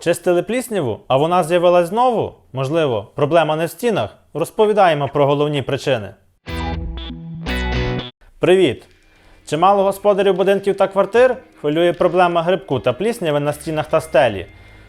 Чистили плісняву, а вона з'явилась знову? Можливо, проблема не в стінах? Розповідаємо про головні причини. Привіт! Чимало господарів будинків та квартир хвилює проблема грибку та плісняви на стінах та стелі.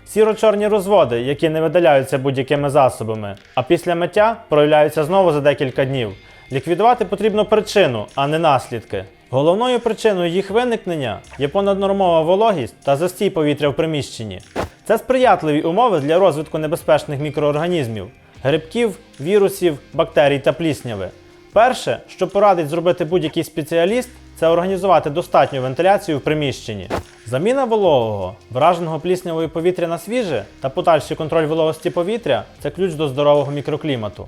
Сіро-чорні розводи, які не видаляються будь-якими засобами, а після миття проявляються знову за декілька днів. Ліквідувати потрібно причину, а не наслідки. Головною причиною їх виникнення є понаднормова вологість та застій повітря в приміщенні. Це сприятливі умови для розвитку небезпечних мікроорганізмів, грибків, вірусів, бактерій та плісняви. Перше, що порадить зробити будь-який спеціаліст, це організувати достатню вентиляцію в приміщенні. Заміна вологого, враженого пліснявою повітря на свіже та подальший контроль вологості повітря це ключ до здорового мікроклімату.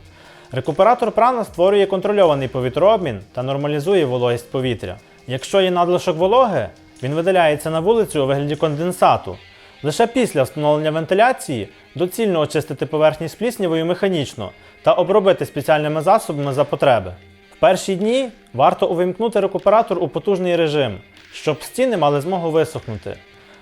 Рекуператор прана створює контрольований повітрообмін та нормалізує вологість повітря. Якщо є надлишок вологи, він видаляється на вулицю у вигляді конденсату. Лише після встановлення вентиляції доцільно очистити поверхні з пліснявою механічно та обробити спеціальними засобами за потреби. В перші дні варто увімкнути рекуператор у потужний режим, щоб стіни мали змогу висохнути.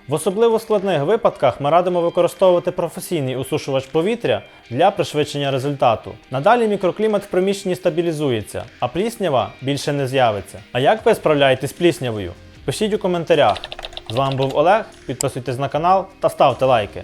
В особливо складних випадках ми радимо використовувати професійний усушувач повітря для пришвидшення результату. Надалі мікроклімат в приміщенні стабілізується, а пліснява більше не з'явиться. А як ви справляєтесь з пліснявою? Пишіть у коментарях. З вами був Олег, підписуйтесь на канал та ставте лайки.